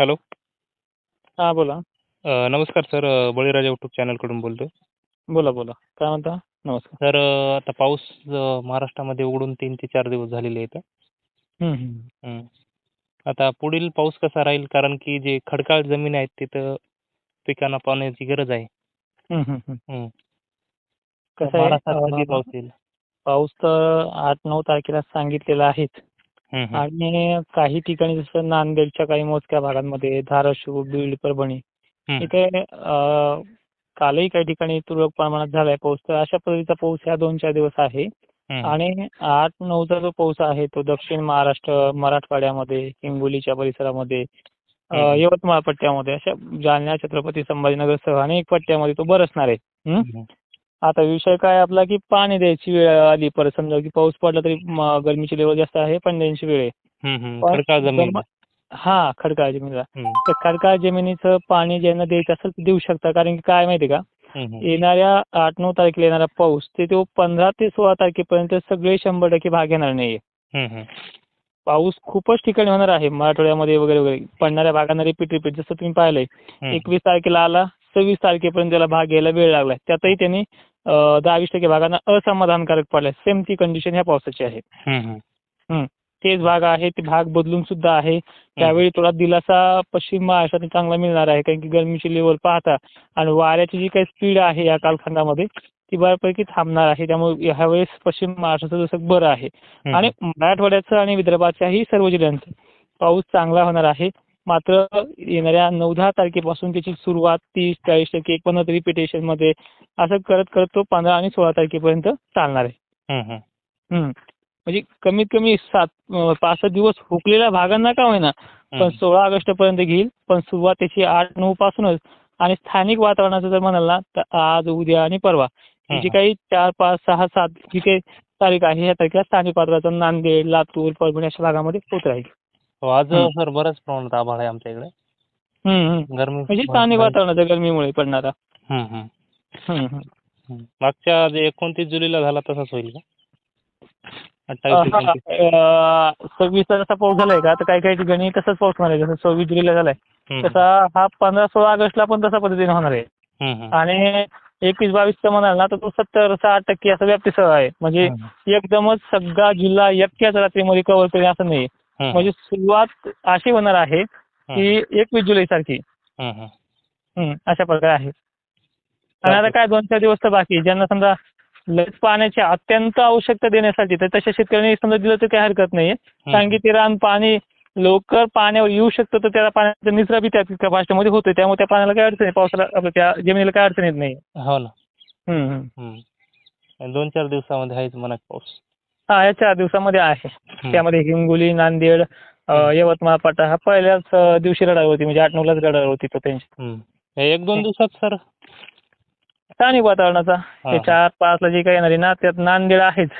Hello. हां बोला. नमस्कार सर बळीराजा यूट्यूब चॅनलकडून बोलतो बोला बोला. काय म्हणता? नमस्कार. सर आता पाऊस महाराष्ट्रामध्ये उघडून तीन ते चार दिवस झालेले आहेत. आता पुढील पाऊस कसा राहील? कारण की जे खडकाळ जमीन आहेत तिथं पिकांना पाण्याची गरज आहे. पाऊस येईल? पाऊस तर आठ नऊ तारखेला सांगितलेला आहेच. आणि काही ठिकाणी जसं नांदेडच्या काही मोजक्या भागांमध्ये धाराशिव बीड परभणी. इथे कालही काही ठिकाणी तुरळक प्रमाणात झालाय पाऊस तर अशा पद्धतीचा पाऊस ह्या दोन चार दिवस आहे. आणि आठ नऊचा जो पाऊस आहे तो दक्षिण महाराष्ट्र मराठवाड्यामध्ये हिंगोलीच्या परिसरामध्ये. यवतमाळ पट्ट्यामध्ये अशा जालना छत्रपती संभाजीनगरसह अनेक पट्ट्यामध्ये तो बरसणार आहे. आता विषय काय आपला की पाणी द्यायची वेळ आली परत समजा की पाऊस पडला तरी गरमीची लेवल जास्त आहे पाणी द्यायची वेळ आहे हं, हं. खडकाळ जमीन जम- खडकाळ जमिनीला. तर खडकाळ जमिनीचं पाणी ज्यांना द्यायचं असेल ते देऊ शकता कारण की काय माहिती आहे का. येणाऱ्या आठ नऊ तारखेला येणारा पाऊस ते तो पंधरा ते सोळा तारखेपर्यंत सगळे शंभर टक्के भाग घेणार नाहीये. पाऊस खूपच ठिकाणी होणार आहे मराठवाड्यामध्ये वगैरे वगैरे पडणाऱ्या भागांना रिपीट रिपीट जसं तुम्ही पाहिलंय. एकवीस तारखेला आला सव्वीस तारखेपर्यंत त्याला भाग घ्यायला वेळ लागलाय त्यातही त्यांनी अं, दहा वीस टक्के भागांना असमाधानकारक पडलाय सेम ती कंडिशन ह्या पावसाची आहे. तेच भाग आहे ते भाग बदलून सुद्धा आहे. त्यावेळी थोडा दिलासा पश्चिम महाराष्ट्रात चांगला मिळणार आहे कारण की गरमीची लेवल पाहता आणि वाऱ्याची जी काही स्पीड आहे या कालखंडामध्ये ती बऱ्यापैकी थांबणार आहे. त्यामुळे ह्यावेळेस पश्चिम महाराष्ट्राचं जसं बरं आहे. आणि मराठवाड्याचं आणि विदर्भाच्याही सर्व जिल्ह्यांचं पाऊस चांगला होणार आहे. मात्र येणाऱ्या नऊ दहा तारखेपासून त्याची सुरुवात तीस चाळीस टक्के एकोणत रिपिटेशनमध्ये असं करत करत तो पंधरा आणि सोळा तारखेपर्यंत चालणार आहे. म्हणजे कमीत कमी सात पाच सहा दिवस हुकलेल्या भागांना का होईना पण. सोळा ऑगस्ट पर्यंत घेईल पण सुरुवात त्याची आठ नऊ पासूनच आणि स्थानिक वातावरणाचं जर म्हणाल ना तर आज उद्या आणि परवा जी. काही चार पाच सहा सात जी काही तारीख आहे ह्या तारखेला स्थानिक वातावरणाचं नांदेड लातूर परभणी अशा भागामध्ये होत राहील हो, आज. सर बऱ्याच प्रमाणात आभाळ आहे आमच्या इकडे. गरमी म्हणजे स्थानिक वातावरणाचं गरमीमुळे पडणारा. मागच्या जे एकोणतीस जुलैला झाला तसाच होईल का? अं, अठ्ठावीस हा, एकोणतीस. अं, सव्वीसचा जसा पाऊस झालाय का? तर काही काही ठिकाणी तसाच पाऊस होणार आहे. जसं सव्वीस जुलैला झालाय तसा हा पंधरा सोळा ऑगस्टला पण तसा पद्धतीने होणार आहे. आणि एकवीस बावीसचं म्हणाल ना तर तो सत्तर साठ टक्के असं व्याप्तीसह आहे. म्हणजे एकदमच सगळा जिल्हा एकट्याच रात्रीमध्ये कव्हर करेल असं नाही. म्हणजे सुरुवात अशी होणार आहे की एकवीस जुलै सारखी. अशा प्रकारे आहे. आणि आता काय दोन चार दिवस तर बाकी आहे. ज्यांना समजा लस पाण्याची अत्यंत आवश्यकता देण्यासाठी तर तशा शेतकऱ्यांनी समजा दिलं तर काही हरकत नाही कारण की ते रान पाणी लवकर पाण्यावर येऊ शकतं तर त्याला पाण्याचा निचरा बी त्या कपाष्टामध्ये होतोय. त्यामुळे त्या पाण्याला काही अडचण नाही. पावसाला त्या जमिनीला काही अडचण येत नाही हो ना. दोन चार दिवसामध्ये आहेच म्हणा पाऊस. हा या चार दिवसामध्ये आहे. त्यामध्ये हिंगोली नांदेड. यवतमाळ पाटा हा पहिल्याच दिवशी लढाई होती. म्हणजे आठ नऊलाच लढाई होती तो त्यांची. एक दोन दिवसात सर? स्थानिक वातावरणाचा. हा. चार पाचला जे काही येणार आहे ना त्यात नांदेड आहेच.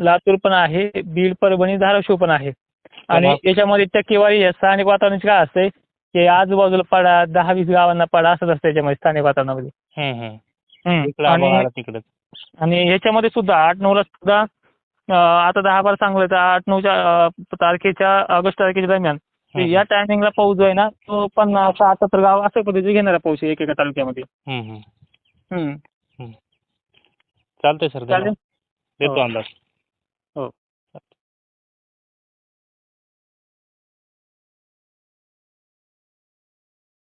लातूर पण आहे बीड परभणी धाराशिव पण आहे. आणि याच्यामध्ये टक्केवारी स्थानिक वातावरणाची काय असते की आजूबाजूला पडा दहा वीस गावांना पडा असंच असतं याच्यामध्ये स्थानिक वातावरणामध्ये. आणि ह्याच्यामध्ये सुद्धा आठ नऊला सुद्धा आता दहा बारा सांगलं तर आठ नऊच्या तारखेच्या ऑगस्ट तारखेच्या दरम्यान. या टायमिंगला पाऊस जो आहे ना तो पन्नास अठ्याहत्तर गाव अशा पद्धतीने घेणारा पाऊस आहे एकेका तालुक्यामध्ये. चालतंय सर. चालेल. देतो हो. अंदाज. हो.